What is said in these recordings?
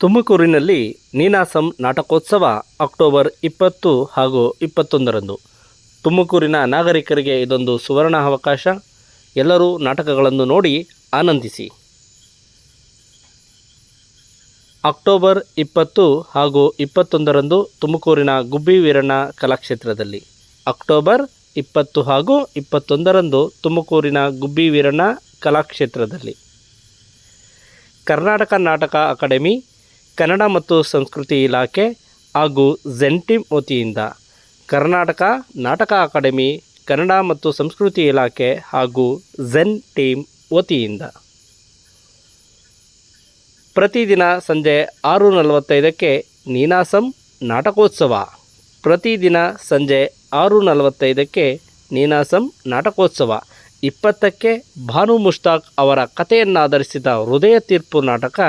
ತುಮಕೂರಿನಲ್ಲಿ ನೀನಾಸಂ ನಾಟಕೋತ್ಸವ ಅಕ್ಟೋಬರ್ ಇಪ್ಪತ್ತು ಹಾಗೂ ಇಪ್ಪತ್ತೊಂದರಂದು. ತುಮಕೂರಿನ ನಾಗರಿಕರಿಗೆ ಇದೊಂದು ಸುವರ್ಣ ಅವಕಾಶ. ಎಲ್ಲರೂ ನಾಟಕಗಳನ್ನು ನೋಡಿ ಆನಂದಿಸಿ. ಅಕ್ಟೋಬರ್ ಇಪ್ಪತ್ತು ಹಾಗೂ ಇಪ್ಪತ್ತೊಂದರಂದು ತುಮಕೂರಿನ ಗುಬ್ಬಿ ವೀರಣ್ಣ ಕಲಾಕ್ಷೇತ್ರದಲ್ಲಿ. ಅಕ್ಟೋಬರ್ ಇಪ್ಪತ್ತು ಹಾಗೂ ಇಪ್ಪತ್ತೊಂದರಂದು ತುಮಕೂರಿನ ಗುಬ್ಬಿ ವೀರಣ್ಣ ಕಲಾಕ್ಷೇತ್ರದಲ್ಲಿ. ಕರ್ನಾಟಕ ನಾಟಕ ಅಕಾಡೆಮಿ ಕನ್ನಡ ಮತ್ತು ಸಂಸ್ಕೃತಿ ಇಲಾಖೆ ಹಾಗೂ ಝೆಂಟಿಮ್ ವತಿಯಿಂದ ಕರ್ನಾಟಕ ನಾಟಕ ಅಕಾಡೆಮಿ, ಕನ್ನಡ ಮತ್ತು ಸಂಸ್ಕೃತಿ ಇಲಾಖೆ ಹಾಗೂ ಝೆನ್ ಟೀಮ್ ವತಿಯಿಂದ. ಪ್ರತಿದಿನ ಸಂಜೆ ಆರು ನಲವತ್ತೈದಕ್ಕೆ ನೀನಾಸಂ ನಾಟಕೋತ್ಸವ. ಪ್ರತಿದಿನ ಸಂಜೆ ಆರು ನಲವತ್ತೈದಕ್ಕೆ ನೀನಾಸಂ ನಾಟಕೋತ್ಸವ. ಇಪ್ಪತ್ತಕ್ಕೆ ಭಾನು ಮುಷ್ತಾಕ್ ಅವರ ಕಥೆಯನ್ನಾಧರಿಸಿದ ಹೃದಯ ತೀರ್ಪು ನಾಟಕ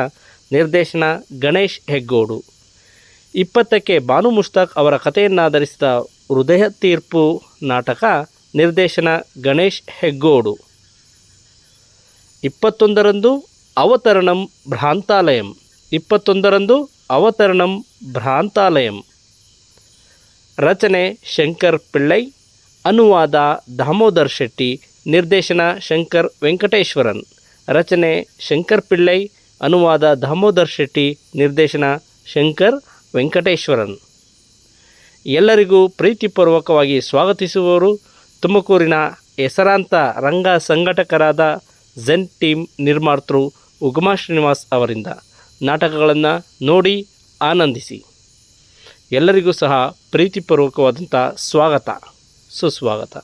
ನಿರ್ದೇಶನ ಗಣೇಶ್ ಹೆಗ್ಗೋಡು. ಇಪ್ಪತ್ತಕ್ಕೆ ಬಾನು ಮುಷ್ತಾಕ್ ಅವರ ಕಥೆಯನ್ನಾಧರಿಸಿದ ಹೃದಯ ತೀರ್ಪು ನಾಟಕ ನಿರ್ದೇಶನ ಗಣೇಶ್ ಹೆಗ್ಗೋಡು. ಇಪ್ಪತ್ತೊಂದರಂದು ಅವತರಣಂ ಭ್ರಾಂತಾಲಯಂ. ಇಪ್ಪತ್ತೊಂದರಂದು ಅವತರಣಂ ಭ್ರಾಂತಾಲಯಂ. ರಚನೆ ಶಂಕರ್ ಪಿಳ್ಳೈ, ಅನುವಾದ ದಾಮೋದರ್ ಶೆಟ್ಟಿ, ನಿರ್ದೇಶನ ಶಂಕರ್ ವೆಂಕಟೇಶ್ವರನ್. ರಚನೆ ಶಂಕರ್ ಪಿಳ್ಳೈ ಅನುವಾದ ದಾಮೋದರ್ ಶೆಟ್ಟಿ, ನಿರ್ದೇಶನ ಶಂಕರ್ ವೆಂಕಟೇಶ್ವರನ್. ಎಲ್ಲರಿಗೂ ಪ್ರೀತಿಪೂರ್ವಕವಾಗಿ ಸ್ವಾಗತಿಸುವವರು ತುಮಕೂರಿನ ಹೆಸರಾಂತ ರಂಗ ಸಂಘಟಕರಾದ ಝೆನ್ ಟೀಮ್ ನಿರ್ಮಾತೃ ಉಗಮಾ ಶ್ರೀನಿವಾಸ್ ಅವರಿಂದ ನಾಟಕಗಳನ್ನು ನೋಡಿ ಆನಂದಿಸಿ. ಎಲ್ಲರಿಗೂ ಸಹ ಪ್ರೀತಿಪೂರ್ವಕವಾದಂಥ ಸ್ವಾಗತ. ಸುಸ್ವಾಗತ.